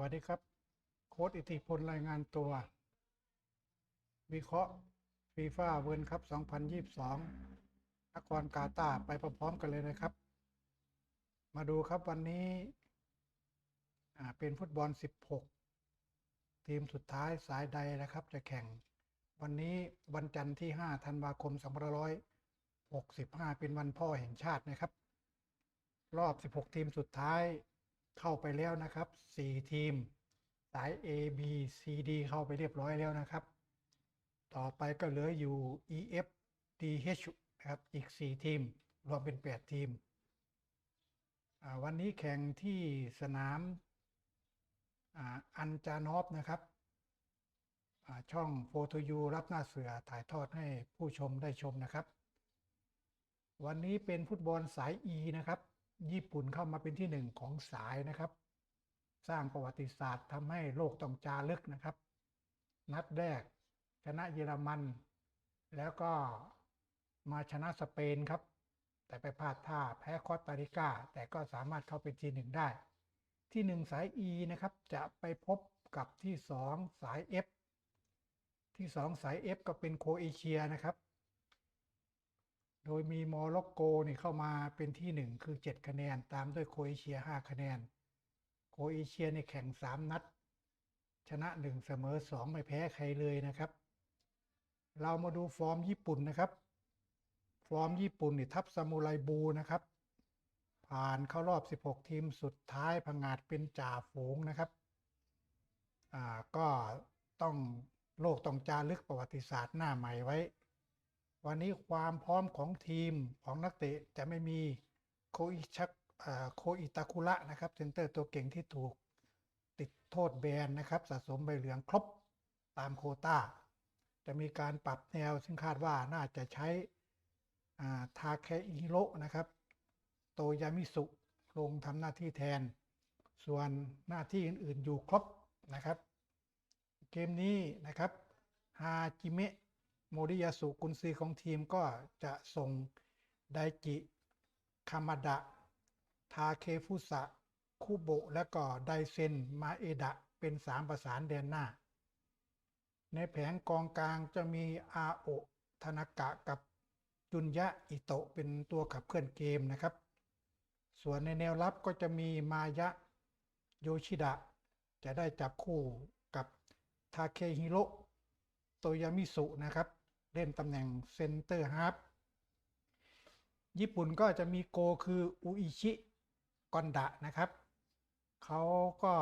วัสดีครับ โค้ดอิทธิพลรายงานตัว วิเคราะห์ฟีฟ่าเวิร์คัพ 2022 นครกาตาไปพร้อมๆกันเลยนะครับ มาดูครับวันนี้เป็นฟุตบอล 16 ทีมสุดท้ายสายใดนะครับ จะแข่ง วันนี้วันจันทร์ที่ 5 ธันวาคม 2565 เป็นวันพ่อแห่งชาตินะครับ รอบ 16 ทีมสุดท้าย เข้าไปแล้วนะครับ 4 ทีม สาย A B C D เข้าไปเรียบร้อยแล้วนะครับ ต่อไปก็เหลืออยู่ E F D H นะครับ อีก 4 ทีม รวมเป็น 8 ทีมอ่าวันนี้แข่งที่สนามอันจานอฟนะครับอ่าช่องโฟโตยูรับหน้าเสือถ่ายทอดให้ผู้ชมได้ชมนะครับ วันนี้เป็นฟุตบอลสาย E นะครับ ญี่ปุ่นเข้ามาเป็นที่หนึ่งของสายนะครับ สร้างประวัติศาสตร์ทำให้โลกต้องจารึกนะครับ นัดแรก ชนะเยอรมัน แล้วก็มาชนะสเปนครับ แต่ไปพลาดท่าแพ้คอสตาริกา แต่ก็สามารถเข้าเป็นที่หนึ่งได้ ที่หนึ่งสาย E นะครับ จะไปพบกับที่สองสาย F ที่สองสาย F ก็เป็นโคเอเชียนะครับ โดยมีโมร็อกโกนี่เข้ามาเป็นที่หนึ่งคือ 7 คะแนน ตามด้วยโคเอเชีย 5 คะแนน โคเอเชียในแข่ง 3 นัด ชนะ 1 เสมอ 2 ไม่แพ้ใครเลยนะครับ เรามาดูฟอร์มญี่ปุ่นนะครับ ฟอร์มญี่ปุ่นนี่ทับซามูไรบูนะครับ ผ่านเข้ารอบ 16 ทีมสุดท้ายผงาดเป็นจ่าฝูงนะครับ อ่าก็ต้องโลกต้องจารึกประวัติศาสตร์หน้าใหม่ไว้ วันนี้ความพร้อมของทีมของนักเตะจะไม่มีโคอิชักโคอิตาคุระนะครับเซนเตอร์ตัวเก่งที่ถูกติดโทษแบนนะครับ สะสมใบเหลืองครบตามโคต้า จะมีการปรับแนวซึ่งคาดว่าน่าจะใช้ทาเคอิฮิโระนะครับ โตยามิสุลงทำหน้าที่แทน ส่วนหน้าที่อื่น ๆ อยู่ครบนะครับ เกมนี้นะครับฮาจิเมะ โมริยาสุกุนซือของทีมก็จะส่งไดจิคามาดะ ทาเคฟุสะ คุโบะ และก็ไดเซน มาเอดะ เป็นสามประสานแดนหน้า ในแผงกองกลางจะมีอาโอะธนากะกับจุนยะอิโตะเป็นตัวขับเคลื่อนเกมนะครับ ส่วนในแนวรับก็จะมีมายะโยชิดะ จะได้จับคู่กับทาเคฮิโรโตยามิสุนะครับ เล่นตำแหน่งเซนเตอร์ฮาร์ฟญี่ปุ่นก็จะมีโกคืออุอิชิกอนดะนะครับ เขาก็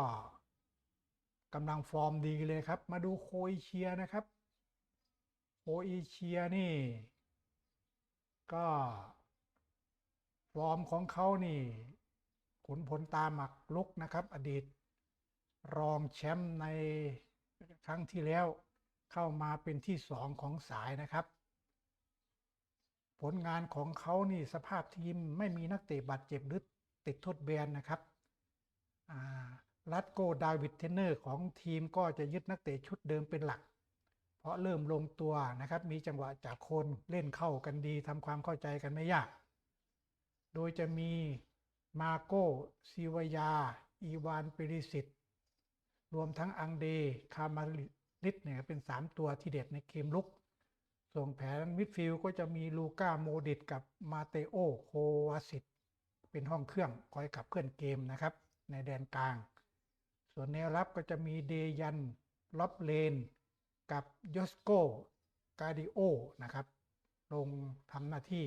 กำลังฟอร์มดีเลยครับ มาดูโคอิเชียนะครับโคอิเชียนี่ ก็ ฟอร์มของเขานี่ ขุนพลตาหมักลุกนะครับ อดีต รองแชมป์ในครั้งที่แล้ว เข้ามาเป็นที่สองของสายนะครับ ผลงานของเขานี่สภาพทีมไม่มีนักเตะบาดเจ็บหรือติดโทษแบนนะครับรัตโกดาวิดเทนเนอร์ของทีมก็จะยึดนักเตะชุดเดิมเป็นหลัก เพราะเริ่มลงตัวนะครับ มีจังหวะจากคนเล่นเข้ากันดีทำความเข้าใจกันไม่ยาก โดยจะมีมาโกซิวยา อีวานเปริสิต รวมทั้งอังเด คามาริ ดเนี่ยเป็น 3 ตัวที่เด็ดในเกมลุก ส่งแผนมิดฟิลด์ก็จะมีลูก้าโมดิตกับมาเตโอโควาสิตเป็นห้องเครื่องคอยขับเคลื่อนเกมนะครับ ในแดนกลาง ส่วนแนวรับก็จะมีเดยันล็อบเลน กับยอสโกกาดิโอนะครับ ลงทำหน้าที่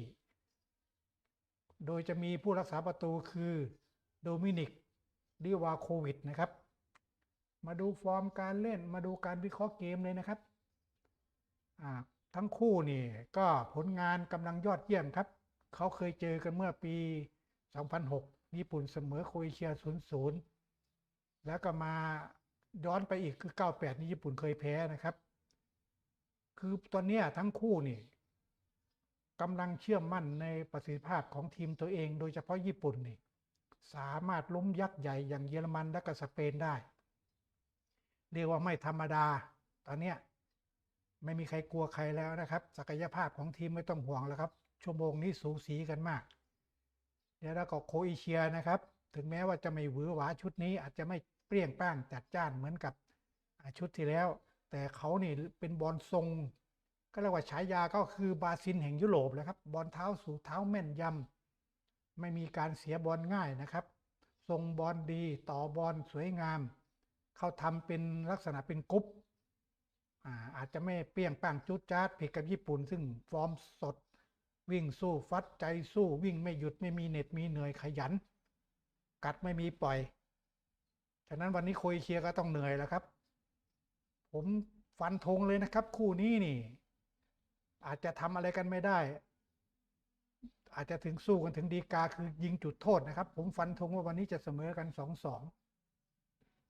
โดยจะมีผู้รักษาประตูคือโดมินิกดิวาโควิดนะครับ มาดูฟอร์มการเล่นมาดูการวิเคราะห์เกมเลยนะครับ ทั้งคู่นี่ก็ผลงานกำลังยอดเยี่ยมครับ เขาเคยเจอกันเมื่อปี 2006 ญี่ปุ่นเสมอโครเอเชีย 0-0 แล้วก็มาย้อนไปอีกคือ 98 นี่ญี่ปุ่นเคยแพ้นะครับ คือตอนนี้ทั้งคู่นี่กำลังเชื่อมั่นในประสิทธิภาพของทีมตัวเอง โดยเฉพาะญี่ปุ่นนี่สามารถล้มยักษ์ใหญ่อย่างเยอรมันและก็สเปนได้ เรียกว่าไม่ธรรมดา ตอนนี้ไม่มีใครกลัวใครแล้วนะครับ ศักยภาพของทีมไม่ต้องห่วงแล้วครับ ชั่วโมงนี้สูสีกันมาก เดี๋ยวเราก็โครเอเชียนะครับ ถึงแม้ว่าจะไม่หวือหวาชุดนี้อาจจะไม่เปรี้ยงป้างจัดจ้านเหมือนกับชุดที่แล้ว แต่เขานี่เป็นบอลทรง ก็เรียกว่าฉายาก็คือบาซินแห่งยุโรปแหล้วครับ บอลเท้าสู่เท้าแม่นยำไม่มีการเสียบอลง่ายนะครับ ทรงบอลดีต่อบอลสวยงาม เขาทำเป็นลักษณะเป็นกรุ๊ปอาจจะไม่เปรี้ยงป้งจุดจ้าดผิดกับญี่ปุ่น ซึ่งฟอร์มสด วิ่งสู้ฟัดใจสู้วิ่งไม่หยุดไม่มีเหน็ดมีเหนื่อยขยัน กัดไม่มีปล่อย ฉะนั้นวันนี้ครเอเชียก็ต้องเหนื่อยแล้วครับ ผมฟันธงเลยนะครับ คู่นี้นี่ อาจจะทำอะไรกันไม่ได้ อาจจะถึงสู้กันถึงดีกาคือยิงจุดโทษนะครับ ผมฟันธงว่าวันนี้จะเสมอกันสองสอง